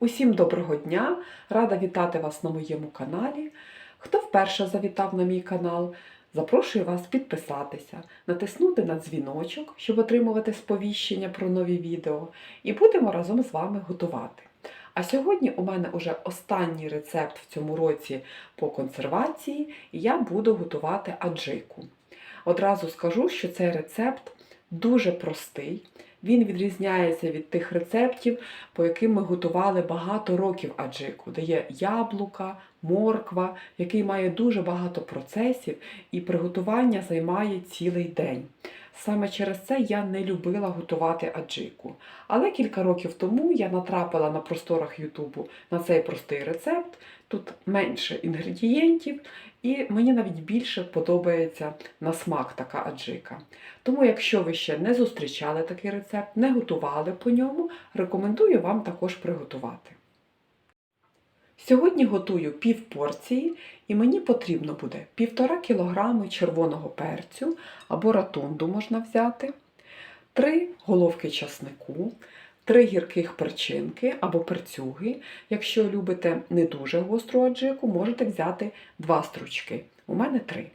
Усім доброго дня! Рада вітати вас на моєму каналі. Хто вперше завітав на мій канал, запрошую вас підписатися, натиснути на дзвіночок, щоб отримувати сповіщення про нові відео, і будемо разом з вами готувати. А сьогодні у мене вже останній рецепт в цьому році по консервації, і я буду готувати аджику. Одразу скажу, що цей рецепт дуже простий. Він відрізняється від тих рецептів, по яким ми готували багато років аджику, де є яблука, морква, який має дуже багато процесів, і приготування займає цілий день. Саме через це я не любила готувати аджику. Але кілька років тому я натрапила на просторах Ютубу на цей простий рецепт. Тут менше інгредієнтів, і мені навіть більше подобається на смак така аджика. Тому, якщо ви ще не зустрічали такий рецепт, не готували по ньому, рекомендую вам також приготувати. Сьогодні готую пів порції, і мені потрібно буде 1,5 кг червоного перцю або ратунду можна взяти, 3 головки часнику, 3 гірких перчинки або перцюги. Якщо любите не дуже гостру аджику, можете взяти 2 стручки. У мене 3.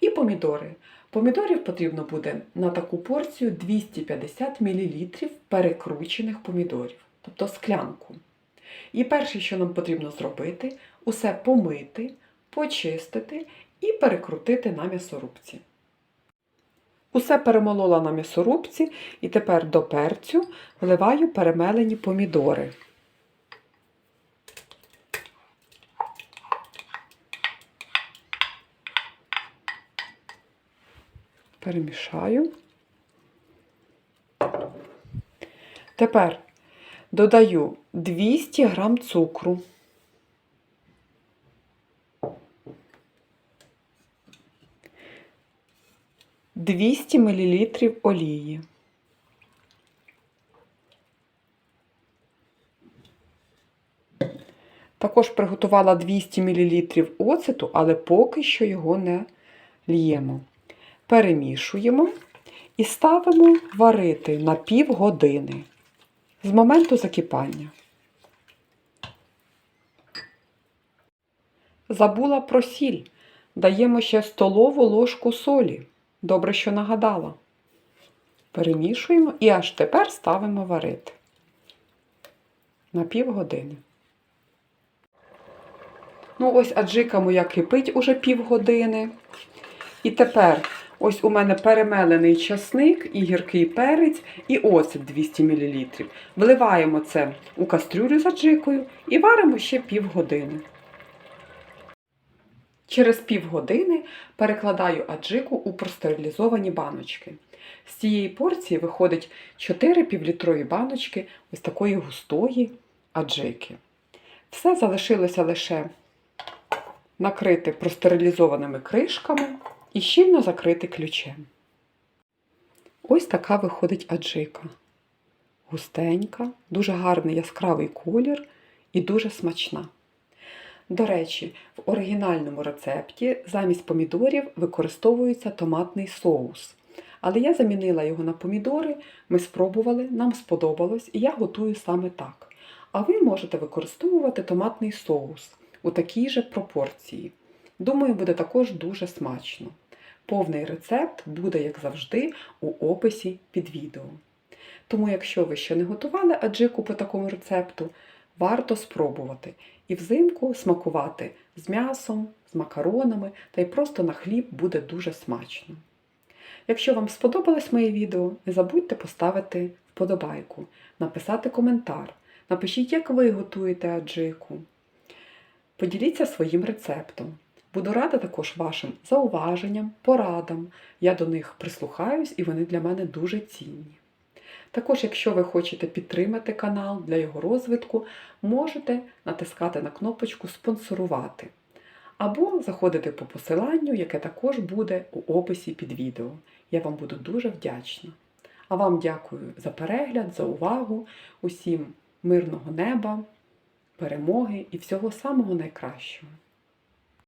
І помідори. Помідорів потрібно буде на таку порцію 250 мл перекручених помідорів, тобто склянку. І перше, що нам потрібно зробити, усе помити, почистити і перекрутити на м'ясорубці. Усе перемолола на м'ясорубці і тепер до перцю вливаю перемелені помідори. Перемішаю. Тепер додаю 200 г цукру. Двісті мл олії. Також приготувала 200 мл оцету, але поки що його не л'ємо. Перемішуємо і ставимо варити на пів години з моменту закипання. Забула про сіль. Даємо ще столову ложку солі. Добре, що нагадала. Перемішуємо і аж тепер ставимо варити на півгодини. Ну, ось аджика моя кипить уже півгодини. І тепер ось у мене перемелений часник і гіркий перець, і оцет 200 мл. Вливаємо це у кастрюлю з аджикою і варимо ще півгодини. Через півгодини перекладаю аджику у простерилізовані баночки. З цієї порції виходить 4 півлітрові баночки ось такої густої аджики. Все залишилося лише накрити простерилізованими кришками і щільно закрити ключем. Ось така виходить аджика. Густенька, дуже гарний яскравий колір і дуже смачна. До речі, в оригінальному рецепті замість помідорів використовується томатний соус. Але я замінила його на помідори, ми спробували, нам сподобалось, і я готую саме так. А ви можете використовувати томатний соус у такій же пропорції. Думаю, буде також дуже смачно. Повний рецепт буде, як завжди, у описі під відео. Тому, якщо ви ще не готували аджику по такому рецепту, варто спробувати і взимку смакувати з м'ясом, з макаронами та й просто на хліб буде дуже смачно. Якщо вам сподобалось моє відео, не забудьте поставити вподобайку, написати коментар. Напишіть, як ви готуєте аджику. Поділіться своїм рецептом. Буду рада також вашим зауваженням, порадам. Я до них прислухаюсь і вони для мене дуже цінні. Також, якщо ви хочете підтримати канал для його розвитку, можете натискати на кнопочку Спонсорувати або заходити по посиланню, яке також буде у описі під відео. Я вам буду дуже вдячна. А вам дякую за перегляд, за увагу, усім мирного неба, перемоги і всього самого найкращого.